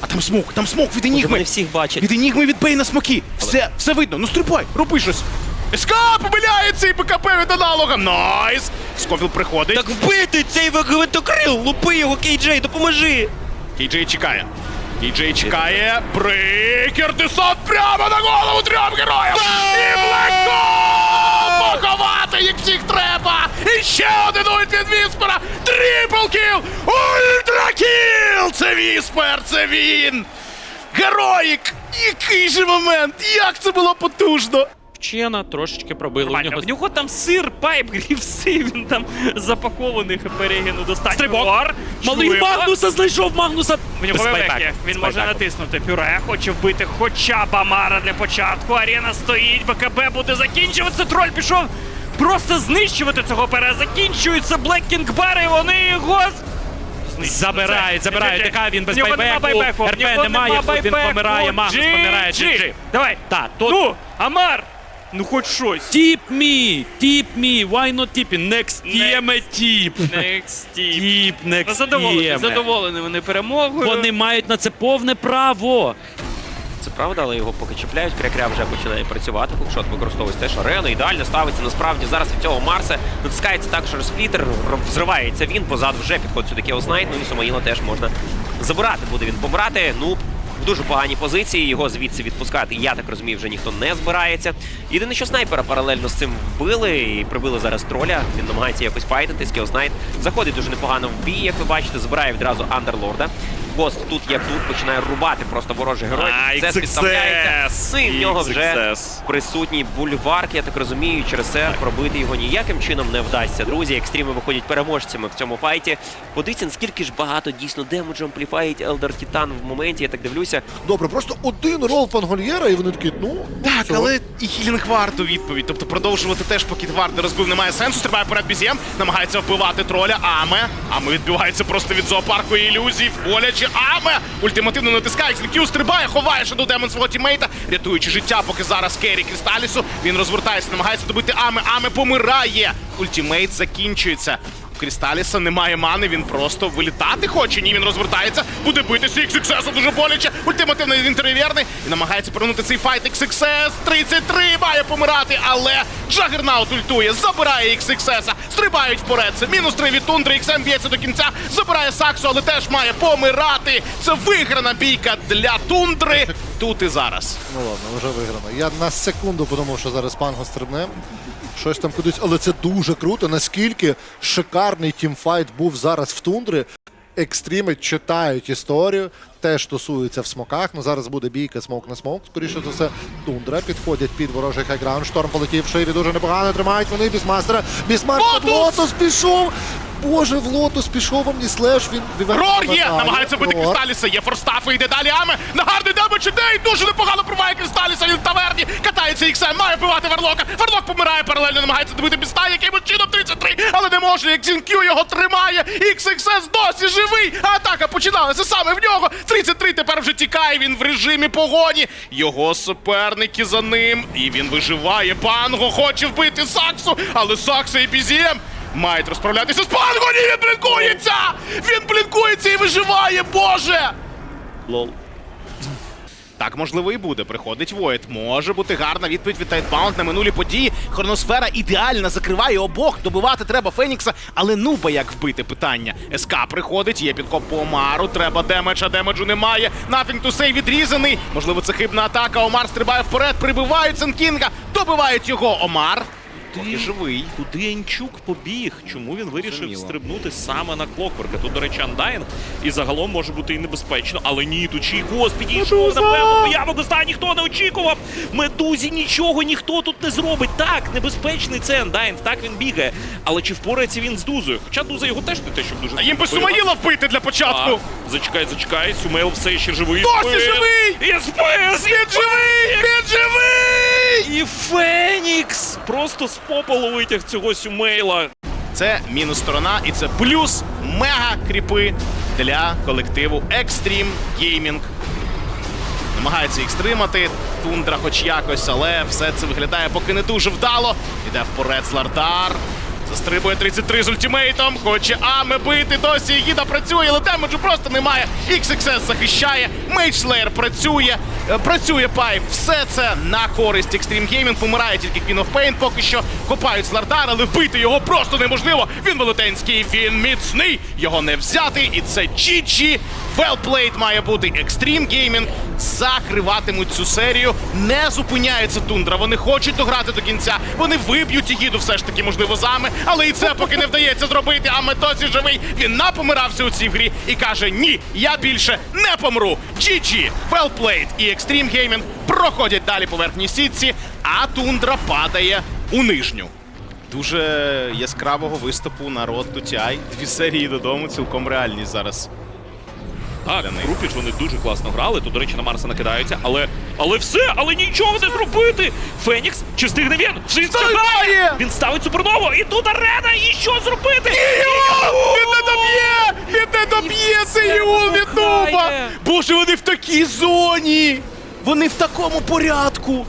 А там смок, там смок від Може, Енігми. вони всіх бачать. Від Енігми від Бейна смоки. Все, все видно. Ну стрибай, роби щось. СК помиляється і БКП від аналога. Найс! Скофіл приходить. Так вбити цей вагвинтокрил! Лупи його, Кейджей, допоможи! Кейджей чекає. Кейджей чекає. Брикер десант прямо на голову трьом героям! І Блеко! Поховати їх всіх треба! І ще один ульт від Віспера! Трипл кіл! Ультракіл! Це Віспер, це він! Героїк! Який же момент! Як це було потужно! Вчена трошечки пробили. У нього В нього там сир, пайп, грівси, він там запакований перегину достатньо. стрибок. Вар. Малий Чуємо. Магнуса знайшов Магнуса. В нього вебеки. Він може натиснути пюре, хоче вбити хоча б Амара для початку. Арена стоїть, БКБ буде закінчуватися. Троль пішов просто знищувати цього пера. Закінчуються Блеккінг Бар, і вони його знищують. Забирають, забирають. Ні-ні-ні. Він без байбеку. РП немає, він помирає, Магнус помирає, GG. Давай. Та, тут Ну, Амар! Ну хоч щось. Тіп мі, тіп мі, why not тіпі? Next тіме тіп. Next тіп! Тіп, Ну, next Задоволені, тіме. задоволені вони перемогою. Вони мають на це повне право. Це правда, але його поки чіпляють. Крякря вже починає працювати. Хукшот використовується теж арену. Ідеально ставиться. Насправді зараз від цього Марса натискається також розплітер. Взривається він. Позаду вже підходить сюди Кеоснайт. Ну і Самоїла теж можна забирати. Буде він помирати. Ну. В дуже поганій позиції його звідси відпускати, я так розумію, вже ніхто не збирається. Єдине, що снайпера паралельно з цим вбили і прибили зараз троля. Він намагається якось файтитись. Кеоснайт заходить дуже непогано в бій, як ви бачите, збирає відразу андерлорда. Гост тут як тут починає рубати просто ворожих героїв. Ай, Це підставляється. Ну і в нього вже присутній бульварк, я так розумію, через це пробити його ніяким чином не вдасться. Друзі, екстріми виходять переможцями в цьому файті. Подивіться, наскільки ж багато дійсно демеджу ампліфаїть Елдер Титан в моменті, я так дивлюся. Добре, просто один рол Пангольєра, і вони такі, ну. Так, все. але і Хілінг Вард у відповідь. Тобто продовжувати теж, поки Вард не розбив, немає сенсу. Стрибає перед бізєм, намагається вбивати троля. Аме. Аме відбивається просто від зоопарку і ілюзій. Боляче. Аме! Ультимативно натискає. К'ю стрибає, ховає Шаду Демон свого тімейта, рятуючи життя, поки зараз Керрі Крісталісу. Він розвертається, намагається добити Аме. Аме помирає. Ультимейт закінчується. Крісталіса немає мани, він просто вилітати хоче. Ні, він розвертається, буде битися XXS дуже боляче. Ультимативний інтерв'єрний і намагається повернути цей файт XXS. 33 має помирати, але Джагернаут ультує, забирає XXS, стрибають вперед. Це мінус 3 від тундри. XM б'ється до кінця, забирає Саксу, але теж має помирати. Це виграна бійка для тундри. Тут і зараз. Ну ладно, вже виграно. Я на секунду подумав, що зараз панго стрибне. Щось там кудись, але це дуже круто. Наскільки шикарний тімфайт був зараз в тундри. Екстріми читають історію, теж тусуються в смоках. Ну зараз буде бійка смок на смок. Скоріше за все, тундра підходять під ворожий хайграунд. Шторм полетів ширі дуже непогано тримають вони бісмастера. Бісмастер в лотос пішов. Боже, в лотос пішов Омніслеш. Він Рор є! Намагається бити Рор. Крісталіса, є форстафи, йде далі Аме. На гарний демедж ідей, дуже непогано пробиває Крісталіса, він в таверні, катається XM, має вбивати Варлока. Варлок помирає паралельно, намагається добити Біста, якимось чином 33, але не може, як Зінкю його тримає. XXS досі живий, а атака починалася саме в нього. 33 тепер вже тікає, він в режимі погоні. Його суперники за ним, і він виживає. Панго хоче вбити Саксу, але Сакса і Бізієм мають розправлятися з Панго. Він блінкується! Він блінкується і виживає, боже! Лол. Так, можливо, і буде. Приходить Воїд. Може бути гарна відповідь від Тайтбаунд на минулі події. Хроносфера ідеально закриває обох. Добивати треба Фенікса, але нуба як вбити питання. СК приходить, є підкоп по Омару. Треба демедж, а демеджу немає. Nothing to say відрізаний. Можливо, це хибна атака. Омар стрибає вперед, прибивають Сенкінга, добивають його. Омар. Поки живий. Куди Енчук побіг? Чому він вирішив Зрозуміло. стрибнути саме на Клокворка? Тут, до речі, Андайн, і загалом може бути і небезпечно, але ні, тут чий гост підійшов, напевно, появок оста ніхто не очікував. Медузі нічого ніхто тут не зробить. Так, небезпечний це Андайн, так він бігає. Але чи впорається він з Дузою? Хоча Дуза його теж не те, щоб дуже А їм би. Сумаїла вбити для початку. А, Зачекай, зачекай, Сумейл все ще живий. Досі живий! І спис! Він живий! Він живий! І Фенікс! Просто з попелу витяг цього Сюмейла. Це мінус сторона, і це плюс мега кріпи для колективу Extreme Gaming. Намагається їх стримати. Тундра хоч якось, але все це виглядає поки не дуже вдало. Іде вперед Слардар. Застрибує 33 з ультимейтом. Хоче Аме бити. Досі Гіда працює, але демеджу просто немає. XXS захищає. Мейдж працює. Е, Працює пайп. Все це на користь Extreme Gaming. Помирає тільки Queen of Pain. Поки що копають Слардар, але вбити його просто неможливо. Він велетенський, він міцний. Його не взяти. І це GG. Played має бути Extreme Gaming. Закриватимуть цю серію. Не зупиняється тундра. Вони хочуть дограти до кінця. Вони виб'ють Ігіду все ж таки, можливо, зами. Але і це поки не вдається зробити. А досі живий. Він напомирався у цій грі і каже: Ні, я більше не помру. GG, played. І Extreme Gaming проходять далі по верхній сітці, а тундра падає у нижню. Дуже яскравого виступу на Road to TI. Дві серії додому, цілком реальні зараз. Так. Групіч вони дуже класно грали. Тут, до речі, на Марса накидаються, але. Але все, але нічого не зробити! Фенікс, чи встигне він? Він ставить супернову, і тут арена, і що зробити? Він не доб'є! Він не доб'є цей від Нуба! Боже, вони в такій зоні! Вони в такому порядку!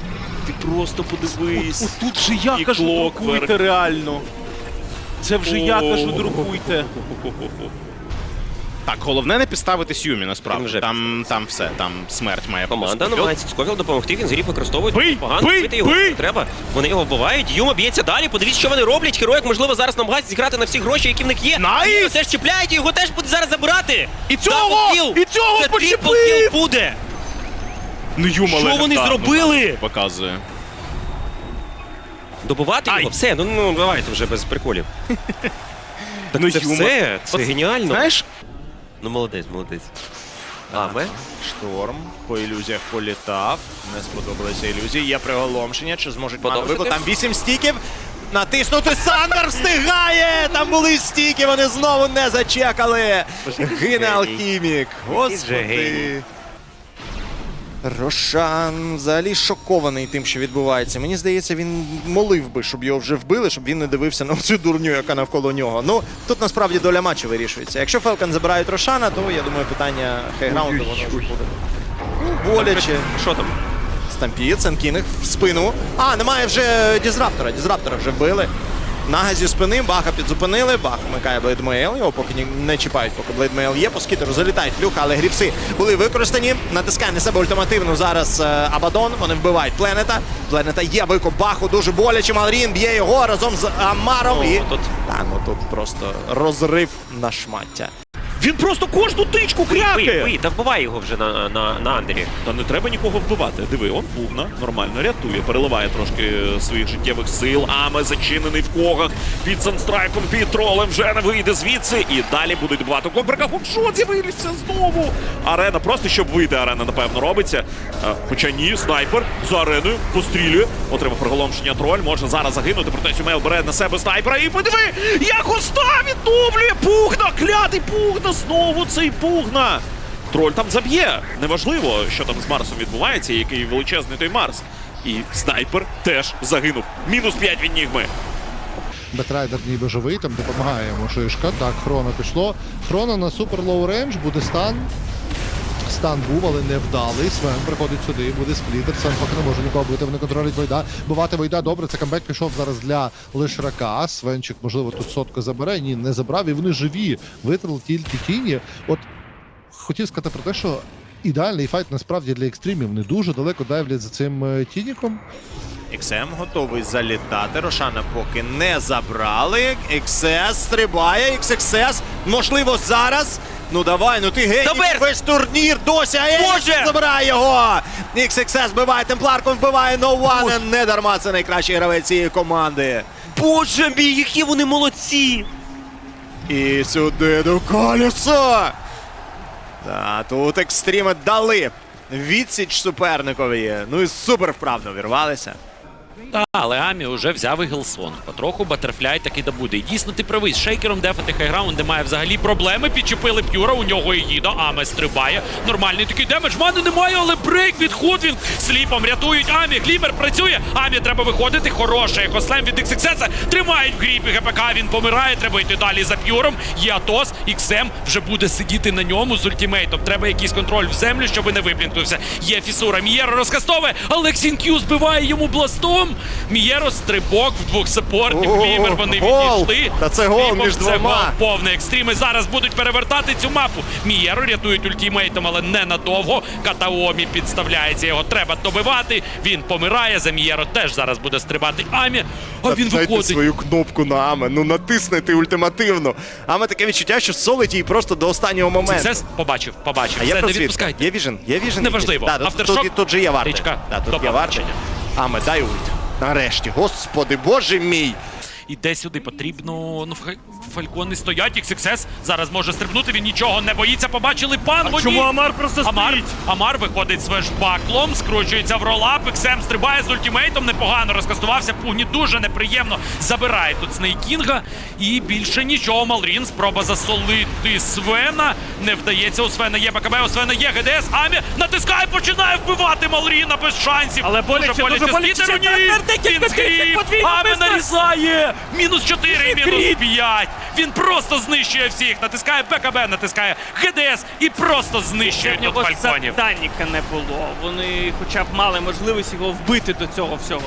Ти просто подивись. Тут же я І кажу, Clockwork. друкуйте реально. Це вже я кажу, друкуйте. Так, головне не підставити Він насправді. вже Там, там все, там смерть має Команда бути. намагається Сковіл допомогти, він зрів використовує Бий, погано бий, бити його бий! не треба. Вони його вбивають. Юма б'ється далі. Подивіться, що вони роблять. Героїк, можливо, зараз намагається зіграти на всі гроші, які в них є. Найс! Його теж чіпляють, і його теж буде зараз забирати. І цього! Даблкіл! І цього Це почепив! буде. Ну, Юма Що вони легендарно зробили? так Показує. Добивати Ай! його? Все, ну, ну давайте вже без приколів. Так Ну, це Юма. все, це От, геніально. Знаєш, Ну молодець, молодець. Аме? Шторм по ілюзіях політав. Не сподобалися ілюзії. Є приголомшення. Чи зможуть Подовжити? виклик? Там вісім стіків. Натиснути Сандер встигає! Там були стіки, вони знову не зачекали. Гине алхімік. Господи. Рошан взагалі шокований тим, що відбувається. Мені здається, він молив би, щоб його вже вбили, щоб він не дивився на цю дурню, яка навколо нього. Ну тут насправді доля матчу вирішується. Якщо Фелкан забирають Рошана, то я думаю, питання хейграунду воно вже буде. Ну, боляче. Що там? Стампід, Сенкінг в спину. А, немає вже Дізраптора. Дізраптора вже вбили. Нага зі спини, Баха підзупинили. Бах вмикає Блейдмейл. Його поки ні- не чіпають, поки Блейдмейл є. По скітеру залітають Люха, але грівси були використані. Натискає на себе ультимативну зараз е, Абадон. Вони вбивають Пленета. Пленета є викуп Баху дуже боляче. Малрін б'є його разом з Амаром. О, і... тут- Та, ну тут просто розрив на шмаття. Він просто кожну тичку Бий, крякає. бий, та вбивай його вже на, на, на андері. Та не треба нікого вбивати. Диви, он пугна, нормально рятує, переливає трошки своїх життєвих сил. Аме зачинений в когах. Під санстрайком, під тролем вже не вийде звідси. І далі будуть добивати Кобрика. Хукшот з'явився знову. Арена, просто щоб вийти, арена, напевно, робиться. Хоча ні, снайпер за ареною пострілює. Отримав приголомшення троль. Може зараз загинути, проте Сюмейл бере на себе снайпера. І подиви, як уста відновлює пугна! Клятий пугна! Знову цей пугна! Троль там заб'є. Неважливо, що там з Марсом відбувається, який величезний той Марс. І снайпер теж загинув. Мінус 5 від Нігми. Бетрайдер ніби живий, там допомагає йому шишка. Так, хрона пішло. Хрона на супер лоу рейндж, буде стан. Стан був, але не вдалий. Свен приходить сюди, буде сплітер. Свен поки не може нікого бити, вони контролюють Войда. Бувати Войда добре. Це камбек пішов зараз для Лишрака. Свенчик, можливо, тут сотку забере. Ні, не забрав. І вони живі. Витрали тільки тіні. От хотів сказати про те, що ідеальний файт насправді для екстримів. Не дуже далеко дайвлять за цим е, тініком. XM готовий залітати. Рошана поки не забрали. XS стрибає. XXS. Можливо, зараз. Ну давай, ну ти геть весь турнір досі. Боже! забирає його. XXS вбиває темпларку, вбиває No Не дарма це найкращий гравець цієї команди. Боже мій, які вони молодці! І сюди до колеса. Та тут екстріми дали. Відсіч суперникові. Ну і супер вправно вірвалися. Та, але Амі вже взяв і Гелсон. Потроху Батерфляй таки добуде. І дійсно ти правий. З шейкером дефати хайграунд, де має взагалі проблеми. Підчепили п'юра, у нього і їда, Аме стрибає. Нормальний такий демедж. Мани немає, але брейк від Ходвінг. Сліпом рятують Амі. Глімер працює. Амі треба виходити. Хороше. Екослем від XXS. Тримають в гріпі ГПК. Він помирає. Треба йти далі за п'юром. Є Атос. XM вже буде сидіти на ньому з ультимейтом. Треба якийсь контроль в землю, щоб не виплінкнувся. Є фісура. Мієра розкастовує. Але Ксінк'ю збиває йому бластом. Мієро стрибок в двох саппортів. О, вони відійшли. Та це гол між це двома. гол повний екстріми. Зараз будуть перевертати цю мапу. Мієро рятують ультімейтом, але ненадовго. Катаомі підставляється. Його треба добивати. Він помирає. За Мієро теж зараз буде стрибати Амі. А він виходить. свою кнопку на Аме, ну натиснете ультимативно. Аме таке відчуття, що солить її просто до останнього моменту. Сенс побачив, побачив. А Все, не відпускайте. Є віжен? Є віжен? Неважливо. Да, тут, тут, тут же є варти. Річка. Да, тут є бачення. Аме, дай ульт. Нарешті. Господи, боже мій. Іде сюди, потрібно. Ну, фа- фалькони стоять, XXS зараз може стрибнути, він нічого не боїться. Побачили пан А чому Амар просто Амар, стоїть? Амар виходить з вешбаклом, скручується в ролап, XM стрибає з ультимейтом, непогано розкастувався. Пугні дуже неприємно забирає тут Снейкінга. І більше нічого. Малрін спроба засолити Свена. Не вдається. У Свена є БКБ, у Свена є ГДС. Амі натискає, починає вбивати Малріна без шансів. Але боляче, дуже боляче. Ні! Він скріп! подвійно нарізає! Мінус 4 і мінус 5. Він просто знищує всіх. Натискає БКБ, натискає ГДС і просто знищує тут фальконів. сатаніка не було. Вони хоча б мали можливість його вбити до цього всього.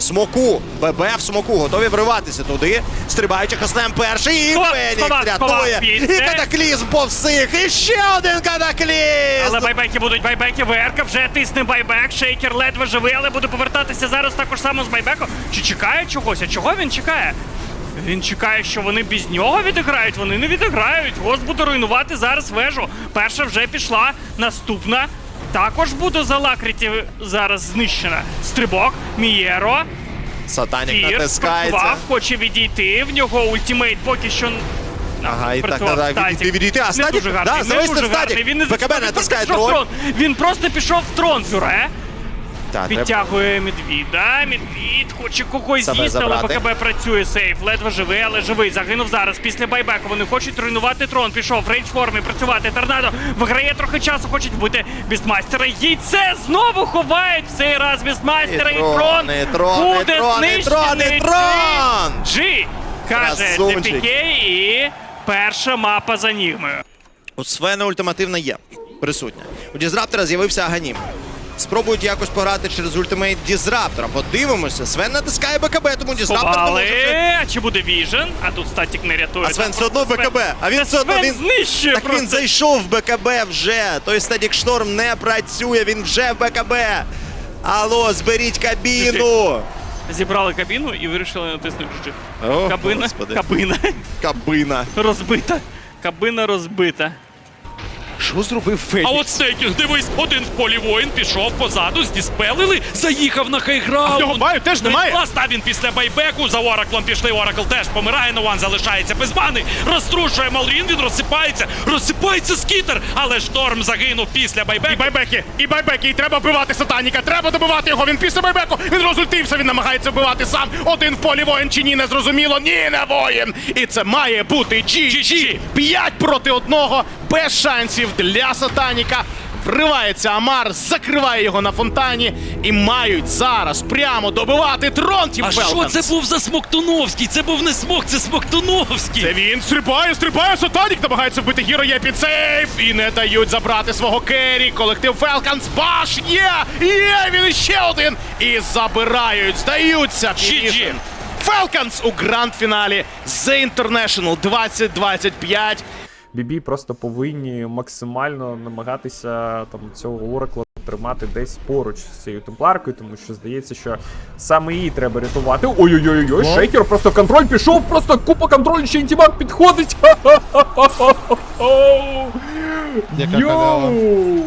Смоку. ББ в смоку. Готові вриватися туди. Стрибаючи хаслем перший. І Фенікс рятує. І катаклізм по всіх. І ще один катаклізм. Але байбеки будуть байбеки. ВРК вже тисне байбек. Шейкер ледве живий, але буде повертатися зараз також само з байбеку. Чи чекає чогось? А чого він чекає? Він чекає, що вони без нього відіграють. Вони не відіграють. Гост буде руйнувати зараз вежу. Перша вже пішла. Наступна. Також буде за лакриті зараз знищена. Стрибок, Мієро. Сатанік Фір натискається. спрацював, хоче відійти. В нього ультимейт поки що. Ага, і так, Працював так, так, Статік. відійти, відійти. А Не дуже гарний, да, не зависти БКБ зачіпав, він натискає в трон. Він просто пішов в трон, Фюре. Так, треба- Підтягує Медвіда. Медвід хоче когось Себе з'їсти, але забрати. БКБ працює сейф. Ледве живий, але живий. Загинув зараз. Після байбеку вони хочуть руйнувати трон. Пішов в рейндж формі працювати. Торнадо виграє трохи часу, хочуть вбити бістмастера. Яйце знову ховають в цей раз бістмастера. І трон, трон, і трон, і буде трон, і трон, і знищений. трон! Джи, каже Красунчик. ДПК і перша мапа за Нігмою. У Свена ультимативна є присутня. У Дізраптора з'явився Аганім. Спробують якось пограти через ультимейт Дізраптора. Подивимося. Свен натискає БКБ, тому Дізраптор не може. вже- А чи буде Віжен? А тут статік не рятує. А Свен все одно просто БКБ. А він все одно він знищує Так просто. він зайшов в БКБ вже. Той Стадік Шторм не працює, він вже в БКБ. Алло, зберіть кабіну. Зібрали кабіну і вирішили натиснути G. О, Кабина, Господи. кабина Кабина. розбита. Кабина розбита. Що зробив Фенікс? А от Стейкінг, дивись, один в полі воїн пішов позаду, здіспелили, заїхав на хайграунд. Його баю теж немає. Ласт, а він після байбеку за Ораклом пішли. Оракл теж помирає, Нован залишається без мани. Розтрушує Малрін, він розсипається. Розсипається скітер, але шторм загинув після І байбеку. байбеки, і байбеки, і треба вбивати сатаніка, треба добивати його. Він після байбеку, він розультився, він намагається вбивати сам. Один в полі воїн чи ні, не зрозуміло. Ні, не воїн. І це має бути GG. П'ять проти одного, без шансів для сатаніка. Вривається Амар, закриває його на фонтані і мають зараз прямо добивати трон Тім А що це був за Смоктуновський? Це був не смок, це Смоктуновський. Це він стрибає, стрибає, Сатанік намагається вбити гіро, є під сейф і не дають забрати свого керрі. Колектив Falcons, баш, є, є, він ще один. І забирають, здаються. GG. Falcons у гранд-фіналі The International 2025. BB просто повинні максимально намагатися там цього Оракла тримати десь поруч з цією темпларкою, тому що здається, що саме її треба рятувати. Ой-ой-ой, шейкер просто в контроль пішов, просто купа контролю, ще інтімак підходить. Йоу!